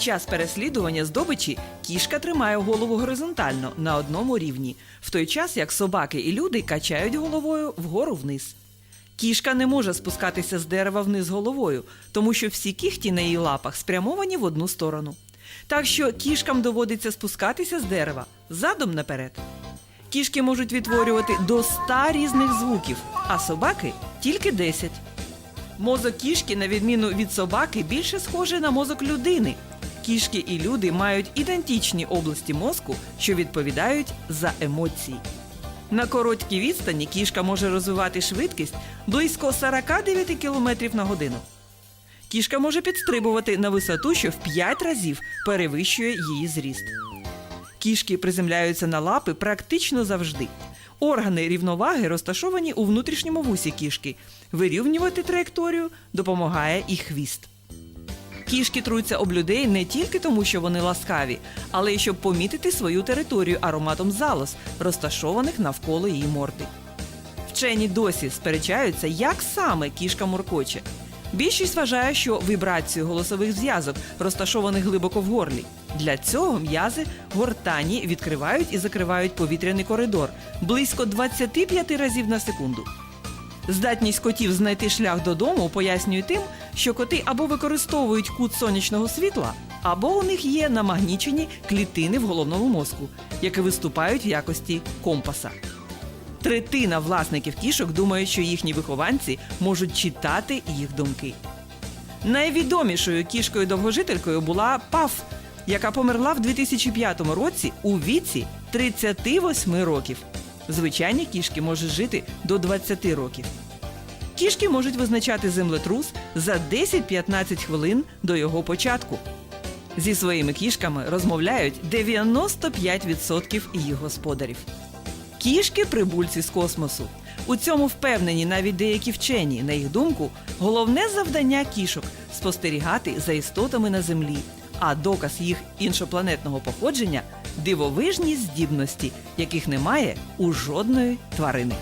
Час переслідування здобичі кішка тримає голову горизонтально на одному рівні, в той час як собаки і люди качають головою вгору вниз. Кішка не може спускатися з дерева вниз головою, тому що всі кіхті на її лапах спрямовані в одну сторону. Так що кішкам доводиться спускатися з дерева задом наперед. Кішки можуть відтворювати до 100 різних звуків, а собаки тільки 10. Мозок кішки, на відміну від собаки, більше схожий на мозок людини. Кішки і люди мають ідентичні області мозку, що відповідають за емоції. На короткій відстані кішка може розвивати швидкість близько 49 км на годину. Кішка може підстрибувати на висоту, що в 5 разів перевищує її зріст. Кішки приземляються на лапи практично завжди. Органи рівноваги розташовані у внутрішньому вусі кішки. Вирівнювати траєкторію допомагає і хвіст. Кішки труться об людей не тільки тому, що вони ласкаві, але й щоб помітити свою територію ароматом залоз, розташованих навколо її морди. Вчені досі сперечаються, як саме кішка муркоче. Більшість вважає, що вібрацію голосових зв'язок, розташованих глибоко в горлі. Для цього м'язи гортані відкривають і закривають повітряний коридор близько 25 разів на секунду. Здатність котів знайти шлях додому пояснює тим, що коти або використовують кут сонячного світла, або у них є намагнічені клітини в головному мозку, які виступають в якості компаса. Третина власників кішок думають, що їхні вихованці можуть читати їх думки. Найвідомішою кішкою довгожителькою була Паф, яка померла в 2005 році у віці 38 років. Звичайні кішки можуть жити до 20 років. Кішки можуть визначати землетрус за 10-15 хвилин до його початку. Зі своїми кішками розмовляють 95% їх господарів. Кішки прибульці з космосу. У цьому впевнені навіть деякі вчені. На їх думку, головне завдання кішок спостерігати за істотами на землі. А доказ їх іншопланетного походження дивовижні здібності, яких немає у жодної тварини.